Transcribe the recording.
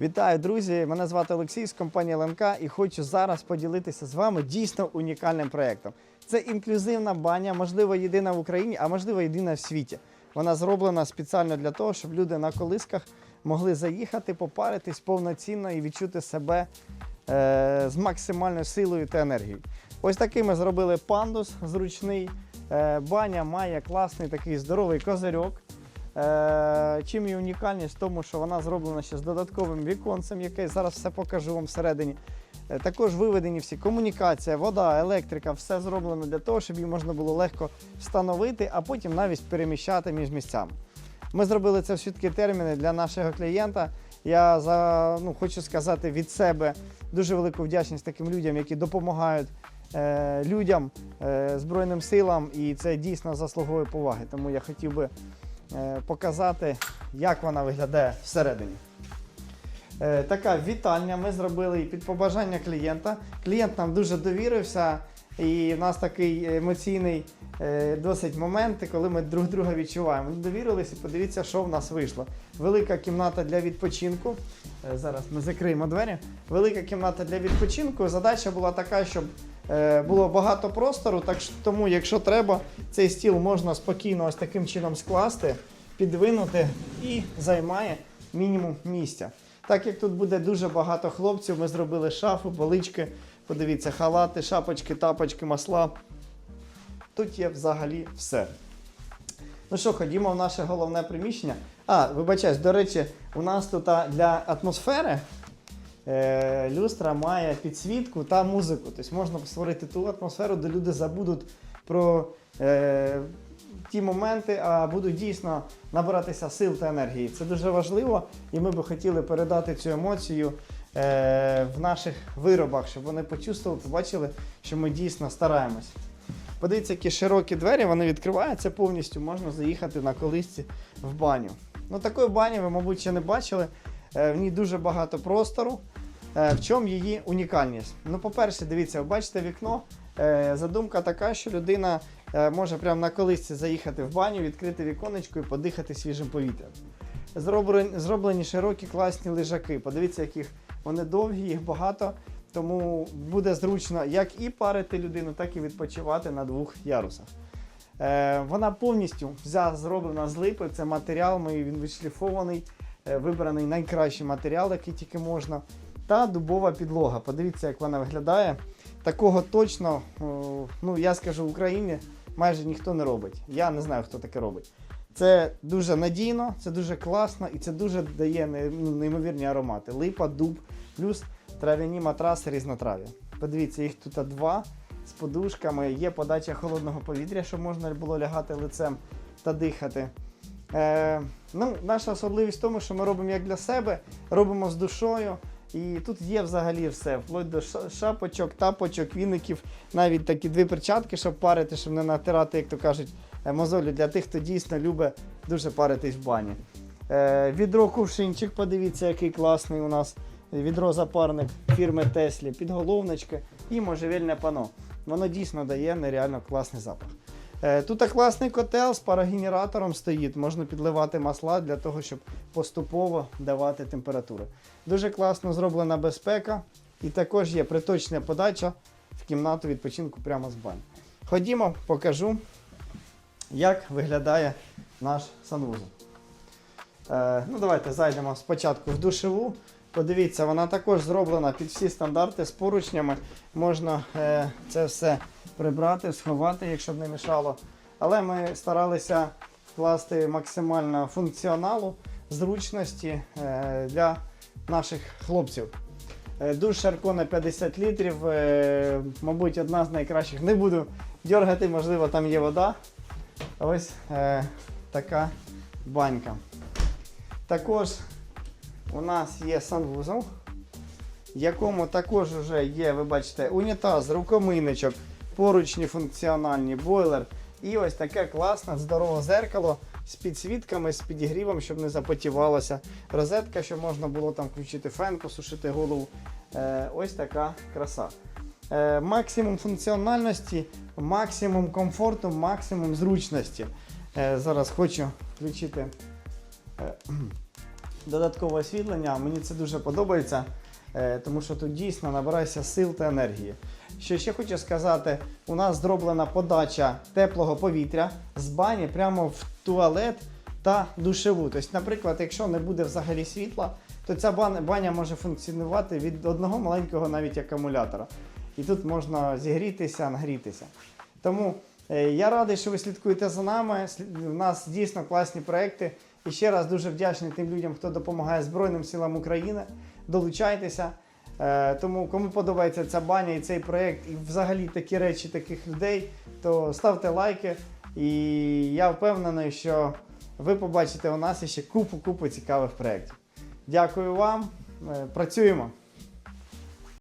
Вітаю, друзі! Мене звати Олексій з компанії ЛНК і хочу зараз поділитися з вами дійсно унікальним проєктом. Це інклюзивна баня, можливо, єдина в Україні, а можливо, єдина в світі. Вона зроблена спеціально для того, щоб люди на колисках могли заїхати, попаритись повноцінно і відчути себе е, з максимальною силою та енергією. Ось такий ми зробили пандус зручний. Е, баня має класний такий здоровий козирьок. Е, чим її унікальність тому, що вона зроблена ще з додатковим віконцем, яке зараз все покажу вам всередині. Е, також виведені всі комунікація, вода, електрика, все зроблено для того, щоб її можна було легко встановити, а потім навіть переміщати між місцями. Ми зробили це в швидкі терміни для нашого клієнта. Я за, ну, хочу сказати від себе дуже велику вдячність таким людям, які допомагають е, людям, е, Збройним силам, і це дійсно заслуговує поваги. Тому я хотів би показати, як вона виглядає всередині. Е, Така вітальня ми зробили під побажання клієнта. Клієнт нам дуже довірився, і в нас такий емоційний е, досить момент, коли ми друг друга відчуваємо. Ми довірилися, подивіться, що в нас вийшло. Велика кімната для відпочинку. Е, Зараз ми закриємо двері. Велика кімната для відпочинку. Задача була така, щоб е, було багато простору, так тому, якщо треба, цей стіл можна спокійно ось таким чином скласти, підвинути і займає мінімум місця. Так як тут буде дуже багато хлопців, ми зробили шафу, полички, подивіться, халати, шапочки, тапочки, масла. Тут є взагалі все. Ну що, ходімо в наше головне приміщення. А, вибачаюсь, до речі, у нас тут для атмосфери е, люстра має підсвітку та музику. Тобто можна створити ту атмосферу, де люди забудуть про е, ті моменти, а будуть дійсно набиратися сил та енергії. Це дуже важливо, і ми би хотіли передати цю емоцію е, в наших виробах, щоб вони почувствували, побачили, що ми дійсно стараємось. Подивіться, які широкі двері, вони відкриваються повністю, можна заїхати на колисці в баню. Ну, такої бані ви, мабуть, ще не бачили. Е, В ній дуже багато простору. Е, В чому її унікальність? Ну, по-перше, дивіться, ви бачите вікно. Е, Задумка така, що людина може прямо на колисці заїхати в баню, відкрити віконечко і подихати свіжим повітрям. Зроблені, широкі класні лежаки. Подивіться, яких вони довгі, їх багато. Тому буде зручно як і парити людину, так і відпочивати на двох ярусах. Е, вона повністю вся зроблена з липи. Це матеріал, він відшліфований, е, вибраний найкращий матеріал, який тільки можна. Та дубова підлога. Подивіться, як вона виглядає. Такого точно, ну я скажу, в Україні майже ніхто не робить. Я не знаю, хто таке робить. Це дуже надійно, це дуже класно і це дуже дає ну, неймовірні аромати. Липа, дуб, плюс трав'яні матраси різнотрав'я. Подивіться, їх тут два з подушками. Є подача холодного повітря, щоб можна було лягати лицем та дихати. Е, ну, наша особливість в тому, що ми робимо як для себе, робимо з душою. І тут є взагалі все, вплоть до шапочок, тапочок, віників, навіть такі дві перчатки, щоб парити, щоб не натирати, як то кажуть, е, мозолю для тих, хто дійсно любить дуже паритись в бані. Е, відро кувшинчик, подивіться, який класний у нас. Відро запарник фірми Теслі, підголовнички і можжевельне пано. Воно дійсно дає нереально класний запах. Е, Тут класний котел з парогенератором стоїть, можна підливати масла для того, щоб поступово давати температуру. Дуже класно зроблена безпека і також є приточна подача в кімнату відпочинку прямо з бані. Ходімо, покажу, як виглядає наш санвузол. Е, ну, давайте зайдемо спочатку в душеву. Подивіться, вона також зроблена під всі стандарти з поручнями. Можна е, це все прибрати, сховати, якщо б не мішало. Але ми старалися вкласти максимально функціоналу, зручності е, для наших хлопців. Е, Душ Шарко на 50 літрів, е, мабуть, одна з найкращих. Не буду дергати, можливо, там є вода. Ось е, така банька. Також у нас є санвузол, в якому також вже є, ви бачите, унітаз, рукомийничок, поручні функціональні, бойлер. І ось таке класне, здорове зеркало з підсвітками, з підігрівом, щоб не запотівалося. Розетка, щоб можна було там включити фен, посушити голову. Е, ось така краса. Е, максимум функціональності, максимум комфорту, максимум зручності. Е, зараз хочу включити додаткове освітлення. Мені це дуже подобається, е, тому що тут дійсно набирається сил та енергії. Що ще хочу сказати, у нас зроблена подача теплого повітря з бані прямо в туалет та душеву. Тобто, наприклад, якщо не буде взагалі світла, то ця баня може функціонувати від одного маленького навіть акумулятора. І тут можна зігрітися, нагрітися. Тому я радий, що ви слідкуєте за нами. У нас дійсно класні проекти. І ще раз дуже вдячний тим людям, хто допомагає Збройним силам України. Долучайтеся. Е, Тому кому подобається ця баня і цей проект, і взагалі такі речі таких людей, то ставте лайки. І я впевнений, що ви побачите у нас ще купу-купу цікавих проєктів. Дякую вам. Е, Працюємо.